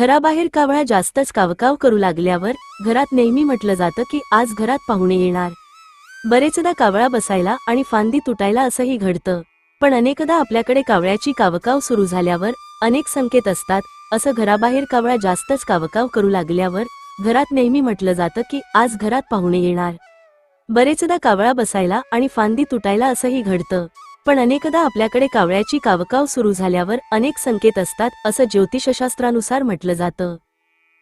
घराबाहेर कावळा जास्तच कावकाव करू लागल्यावर घरात नेहमी म्हटलं जातं की आज घरात पाहुणे येणार. बरेचदा कावळा बसायला आणि फांदी तुटायला असंही घडतं. पण अनेकदा आपल्याकडे कावळ्याची कावकाव सुरू झाल्यावर अनेक संकेत असतात असं घराबाहेर कावळा जास्तच कावकाव करू लागल्यावर घरात नेहमी म्हटलं जातं की आज घरात पाहुणे येणार. बरेचदा कावळा बसायला आणि फांदी तुटायला असंही घडतं. पण अनेकदा आपल्याकडे कावळ्याची कावकाव सुरू झाल्यावर अनेक संकेत असतात असं ज्योतिषशास्त्रानुसार म्हटलं जातं.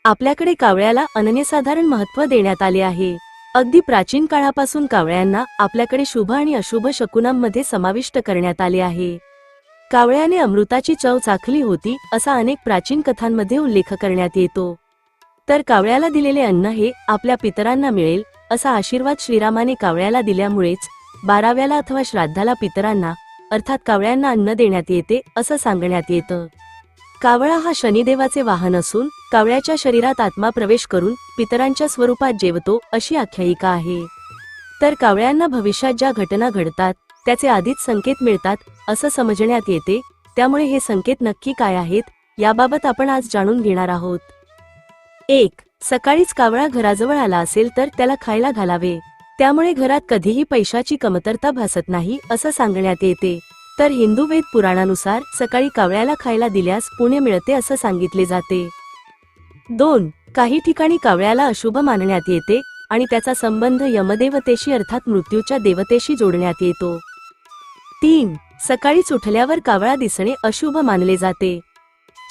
आपल्याकडे कावळ्याला अनन्यसाधारण महत्त्व देण्यात आले आहे. अगदी प्राचीन काळापासून कावळ्यांना आपल्याकडे शुभ आणि अशुभ शकुनांमध्ये समाविष्ट करण्यात आले आहे. कावळ्याने अमृताची चव चाखली होती असा अनेक प्राचीन कथांमध्ये उल्लेख करण्यात येतो. तर कावळ्याला दिलेले अन्न हे आपल्या पितरांना मिळेल असा आशीर्वाद श्रीरामाने कावळ्याला दिल्यामुळेच बाराव्याला अथवा श्राद्धाला पितरांना अर्थात कावळ्यांना अन्न देण्यात येते असं सांगण्यात येतं. कावळा हा शनिदेवाचे वाहन असून कावळ्याच्या शरीरात आत्मा प्रवेश करून पितरांच्या स्वरूपात जेवतो अशी आख्यायिका आहे. तर कावळ्यांना भविष्यात ज्या घटना घडतात त्याचे आधीच संकेत मिळतात असं समजण्यात येते त्यामुळे हे संकेत नक्की काय आहेत याबाबत आपण आज जाणून घेणार आहोत. एक सकाळीच कावळा घराजवळ आला असेल तर त्याला खायला घालावे. त्यामुळे घरात कधीही पैशाची कमतरता भासत नाही असं सांगण्यात येते. तर हिंदू वेद पुराणानुसार सकाळी कावळ्याला खायला दिल्यास पुण्य मिळते असं सांगितले जाते. दोन काही ठिकाणी कावळ्याला अशुभ मानण्यात येते आणि त्याचा संबंध यमदेवतेशी अर्थात मृत्यूच्या देवतेशी जोडण्यात येतो. तीन सकाळीच उठल्यावर कावळा दिसणे अशुभ मानले जाते.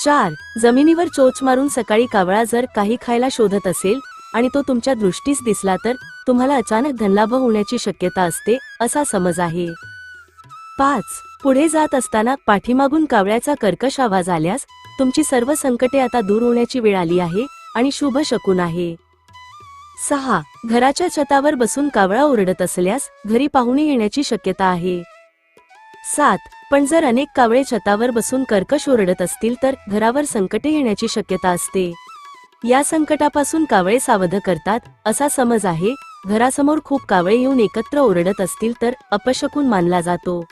चार जमिनीवर चोच मारून सकाळी कावळा जर काही खायला शोधत असेल आणि तो तुमच्या दृष्टीस दिसला तर तुम्हाला अचानक धनलाभ होण्याची शक्यता असते असा समज आहे. पाच. पुढे जात असताना पाठीमागून कावळ्याचा कर्कश आवाज आल्यास तुमची सर्व संकटे आता दूर होण्याची वेळ आली आहे आणि शुभ शकून आहे. सहा. घराच्या छतावर बसून कावळा ओरडत असल्यास घरी पाहुणे येण्याची शक्यता आहे. सात. पण जर अनेक कावळे छतावर बसून कर्कश ओरडत असतील तर घरावर संकटे येण्याची शक्यता असते. या संकटापासून कावळे सावध करतात असा समज आहे घरासमोर खूप कावळे येऊन एकत्र ओरडत असतील तर अपशकून मानला जातो.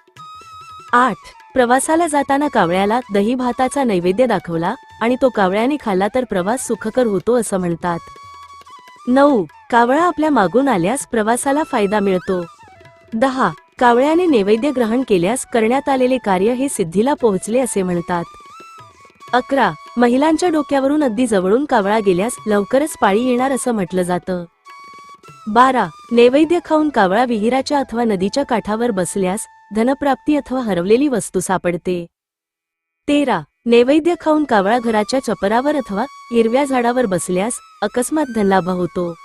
आठ. प्रवासाला जाताना कावळ्याला दही भाताचा नैवेद्य दाखवला आणि तो कावळ्याने खाल्ला तर प्रवास सुखकर होतो असं म्हणतात. नऊ. कावळा आपल्या मागून आल्यास प्रवासाला फायदा मिळतो. दहा. कावळ्याने नैवेद्य ग्रहण केल्यास करण्यात आलेले कार्य हे सिद्धीला पोहोचले असे म्हणतात. अकरा. महिलांच्या डोक्यावरून अगदी जवळून कावळा गेल्यास लवकरच पाळी येणार असं म्हटलं जातं. बारा. नैवेद्य खाऊन कावळा विहिराच्या अथवा नदीच्या काठावर बसल्यास धनप्राप्ती अथवा हरवलेली वस्तू सापडते. तेरा. नैवेद्य खाऊन कावळा घराच्या चपरावर अथवा हिरव्या झाडावर बसल्यास अकस्मात धनलाभ होतो.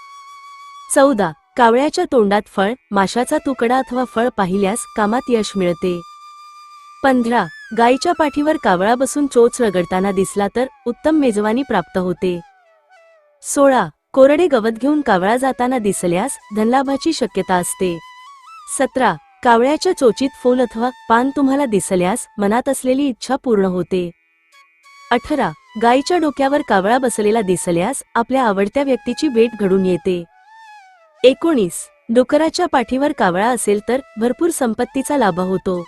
चौदा. कावळ्याच्या तोंडात फळ माशाचा तुकडा अथवा फळ पाहिल्यास कामात यश मिळते. पंधरा. गायीच्या पाठीवर कावळा बसून चोच रगडताना दिसला तर उत्तम मेजवानी प्राप्त होते. सोळा. कोरडे गवत घेऊन कावळा जाताना दिसल्यास धनलाभाची शक्यता असते. सतरा. कावळ्याच्या चोचीत फूल अथवा पान तुम्हाला दिसल्यास मनात असलेली इच्छा पूर्ण होते. अठरा. गायीच्या डोक्यावर कावळा बसलेला दिसल्यास आपल्या आवडत्या व्यक्तीची भेट घडून येते. एकोणीस. डुकराच्या पाठीवर कावळा असेल तर भरपूर संपत्तीचा लाभ होतो.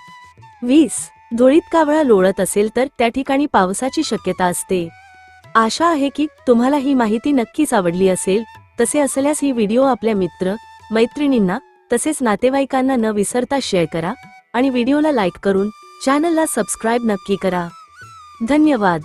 वीस. धुळीत कावळा लोळत असेल तर त्या ठिकाणी पावसाची शक्यता असते. आशा आहे की तुम्हाला ही माहिती नक्कीच आवडली असेल. तसे असल्यास ही व्हिडिओ आपल्या मित्र मैत्रिणींना तसेच नातेवाईकांना न विसरता शेअर करा आणि व्हिडिओला लाईक करून चॅनलला सबस्क्राईब नक्की करा. धन्यवाद.